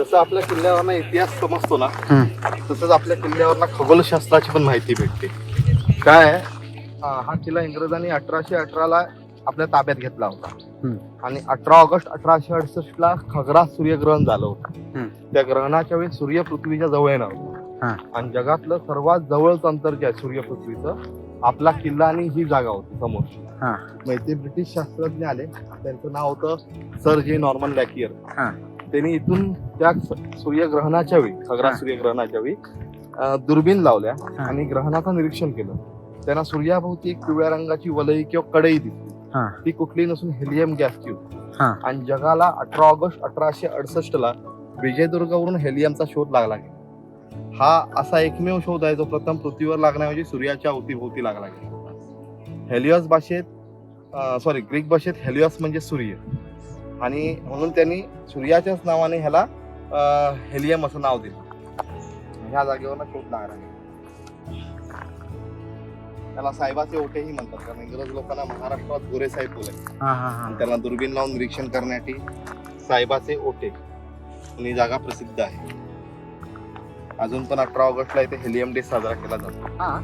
जसं आपल्या किल्ल्यावरनं इतिहास समजतो ना. तसंच आपल्या किल्ल्यावरनं खगोलशास्त्राची पण माहिती भेटते काय? हा किल्ला इंग्रजांनी अठराशे अठराला आपल्या ताब्यात घेतला होता. आणि अठरा ऑगस्ट अठराशे अडुसष्ट ला खगरा सूर्यग्रहण झालं. होतं त्या ग्रहणाच्या वेळी सूर्य पृथ्वीच्या जवळ नव्हता हा. आणि जगातलं सर्वात जवळचं अंतर जे आहे सूर्य पृथ्वीचं आपला किल्ला आणि ही जागा होती. मग ते ब्रिटिश शास्त्रज्ञ आले त्यांचं नाव होतं सर जे नॉर्मन लॅकियर. त्यांनी इथून त्या सूर्यग्रहणाच्या वेळी खगरा हा. सूर्यग्रहणाच्या वेळी अं, दुर्बीण लावल्या हा. आणि ग्रहणाचं निरीक्षण केलं त्यांना सूर्याभोवती एक पिवळ्या रंगाची वलई किंवा कडई दिसली हा. ती कुठली नसून हेलियम गॅसची होती हा. आणि जगाला अठरा ऑगस्ट अठराशे अडुसष्ट ला विजयदुर्गवरून हेलियमचा शोध लागला गेला हा असा एकमेव शोध आहे जो प्रथम पृथ्वीवर लागण्याऐवजी सूर्याच्या अवतीभोवती लागला गेला हेलियस भाषेत सॉरी ग्रीक भाषेत हेलियस म्हणजे सूर्य आणि म्हणून त्यांनी सूर्याच्याच नावाने ह्याला हेलियम असं नाव दिलं. ह्या जागेवर शोध लागला गेला त्याला साहेबाचे ओटेही म्हणतात कारण इंग्रज लोकांना महाराष्ट्रात गोरे साहेब हा हा हा. आणि त्याला दुर्बीण लावून निरीक्षण करण्यासाठी साहेबाचे ओटे आणि ही जागा प्रसिद्ध आहे. अजून पण अठरा ऑगस्टला इथे हेलियम डे साजरा केला जातो. हा.